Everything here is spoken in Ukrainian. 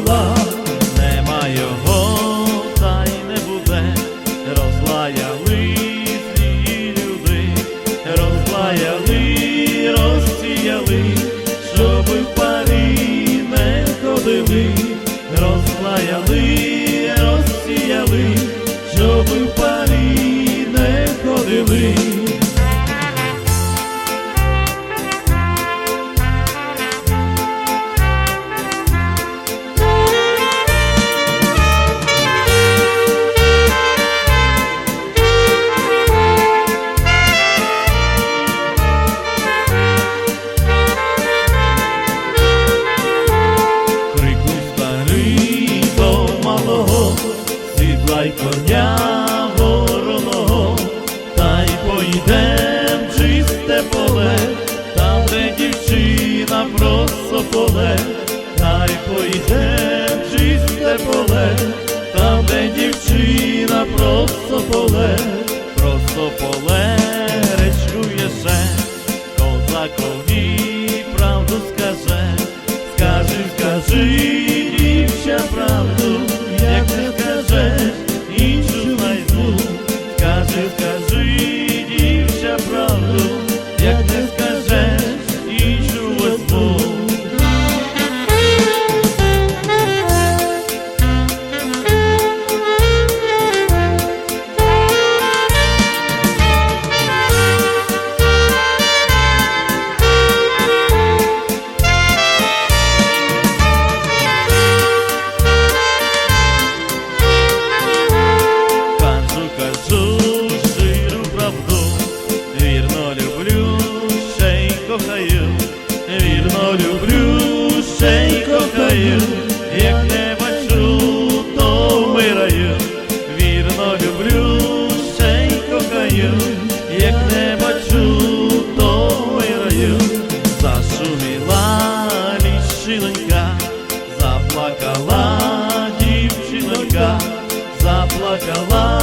любила, нема його, та й не буде, розлаяли злі люди, розлаяли, розсіяли, щоби в парі не ходили, розлаяли, просто поле, хай поїде чисте поле, там, де дівчина просто поле, кохаю, як не бачу, то вмираю, вірно люблю, ще й кохаю, як не бачу, то вмираю, зашуміла ліщинонька, заплакала дівчинонька заплакала,